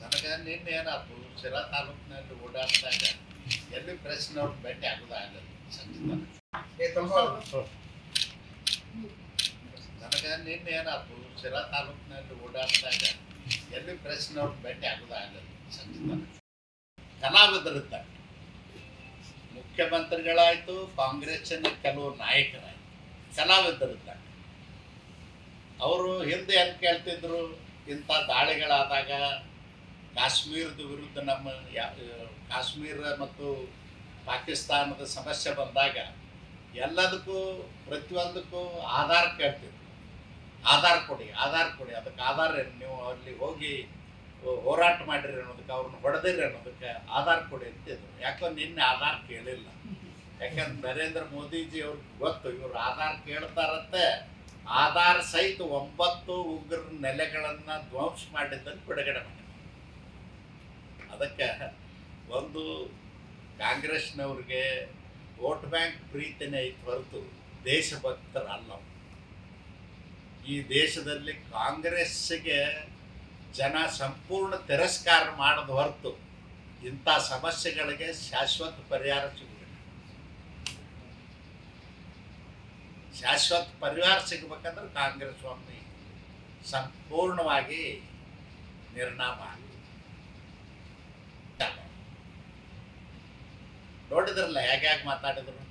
ನನಗೆ ನಿನ್ನೆ ಏನಾಯ್ತು? ಶಿರಾ ತಾಲೂಕಿನಲ್ಲಿ ಓಡಾಡಿದಾಗ ಎಲ್ಲಿ ಪ್ರೆಸ್ನವ್ರು ಭೇಟಿ ಆಗೋದಾಗಲ್ಲ ಸಂಜೆ ತನಕ. ನನಗೆ ನಿನ್ನೆ ಏನಾಯ್ತು? ಶಿರಾ ತಾಲೂಕಿನಲ್ಲಿ ಓಡಾಡಿದಾಗ ಎಲ್ಲಿ ಪ್ರೆಸ್ನವ್ರು ಭೇಟಿ ಆಗೋದಾಗಲ್ಲ ಸಂಜೆ ತನಕ. ಕಲಾವಿದರಿದ್ದಾರೆ. ಮುಖ್ಯಮಂತ್ರಿಗಳಾಯ್ತು ಕಾಂಗ್ರೆಸ್ಸಿನ ಕೆಲವು ನಾಯಕರಾಯ್ತು. ಕಲಾವಿದರಿದ್ದಾರೆ. ಅವರು ಹಿಂದೆ ಏನು ಕೇಳ್ತಿದ್ರು, ಇಂಥ ದಾಳಿಗಳಾದಾಗ ಕಾಶ್ಮೀರದ ವಿರುದ್ಧ ನಮ್ಮ ಕಾಶ್ಮೀರ ಮತ್ತು ಪಾಕಿಸ್ತಾನದ ಸಮಸ್ಯೆ ಬಂದಾಗ ಎಲ್ಲದಕ್ಕೂ ಪ್ರತಿಯೊಂದಕ್ಕೂ ಆಧಾರ್ ಕೇಳ್ತಿದ್ರು. ಆಧಾರ್ ಕೊಡಿ ಆಧಾರ್ ಕೊಡಿ, ಅದಕ್ಕೆ ಆಧಾರ ನೀವು ಅಲ್ಲಿ ಹೋಗಿ ಹೋರಾಟ ಮಾಡಿರಿ ಅನ್ನೋದಕ್ಕೆ, ಅವ್ರನ್ನ ಹೊಡೆದಿರಿ ಅನ್ನೋದಕ್ಕೆ ಆಧಾರ್ ಕೊಡಿ ಅಂತಿದ್ರು ಯಾಕಂದ್ರೆ ನಿನ್ನೆ ಆಧಾರ್ ಕೇಳಿಲ್ಲ. ಯಾಕಂದ್ರೆ ನರೇಂದ್ರ ಮೋದಿಜಿ ಅವ್ರಿಗೆ ಗೊತ್ತು, ಇವ್ರು ಆಧಾರ್ ಕೇಳ್ತಾರಂತೆ. ಆಧಾರ್ ಸಹಿತ ಒಂಬತ್ತು ಉಗ್ರ ನೆಲೆಗಳನ್ನು ಧ್ವಂಸ ಮಾಡಿದ್ದನ್ನು ಬಿಡುಗಡೆ ಮಾಡಿದ್ರು ಅದಕ್ಕೆ ಒಂದು ಕಾಂಗ್ರೆಸ್ನವ್ರಿಗೆ ವೋಟ್ ಬ್ಯಾಂಕ್ ಪ್ರೀತಿನೇ ಐತೆ ಹೊರತು ದೇಶಭಕ್ತರಲ್ಲ. ಈ ದೇಶದಲ್ಲಿ ಕಾಂಗ್ರೆಸ್ಸಿಗೆ ಜನ ಸಂಪೂರ್ಣ ತಿರಸ್ಕಾರ ಮಾಡದ ಹೊರತು ಇಂಥ ಸಮಸ್ಯೆಗಳಿಗೆ ಶಾಶ್ವತ ಪರಿಹಾರ ಸಿಗುವುದಿಲ್ಲ ಶಾಶ್ವತ ಪರಿಹಾರ ಸಿಗಬೇಕಂದ್ರೆ ಕಾಂಗ್ರೆಸ್ ಸ್ವಾಮಿ ಸಂಪೂರ್ಣವಾಗಿ ನಿರ್ನಾಮ. ನೋಡಿದ್ರಲ್ಲ ಹೇಗೆ ಹೇಗೆ ಮಾತಾಡಿದ್ರು?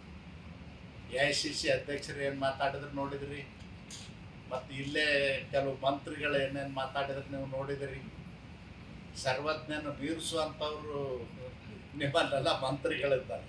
ಎ ಐ ಸಿ ಸಿ ಅಧ್ಯಕ್ಷರು ಏನು ಮಾತಾಡಿದ್ರು ನೋಡಿದ್ರಿ? ಮತ್ತು ಇಲ್ಲೇ ಕೆಲವು ಮಂತ್ರಿಗಳು ಏನೇನು ಮಾತಾಡಿದ್ರು ನೀವು ನೋಡಿದ್ರಿ? ಸರ್ವಜ್ಞನ ಬೀರಿಸುವಂಥವ್ರು ನಿಮ್ಮಲ್ಲೆಲ್ಲ ಮಂತ್ರಿಗಳಿದ್ದಾರೆ.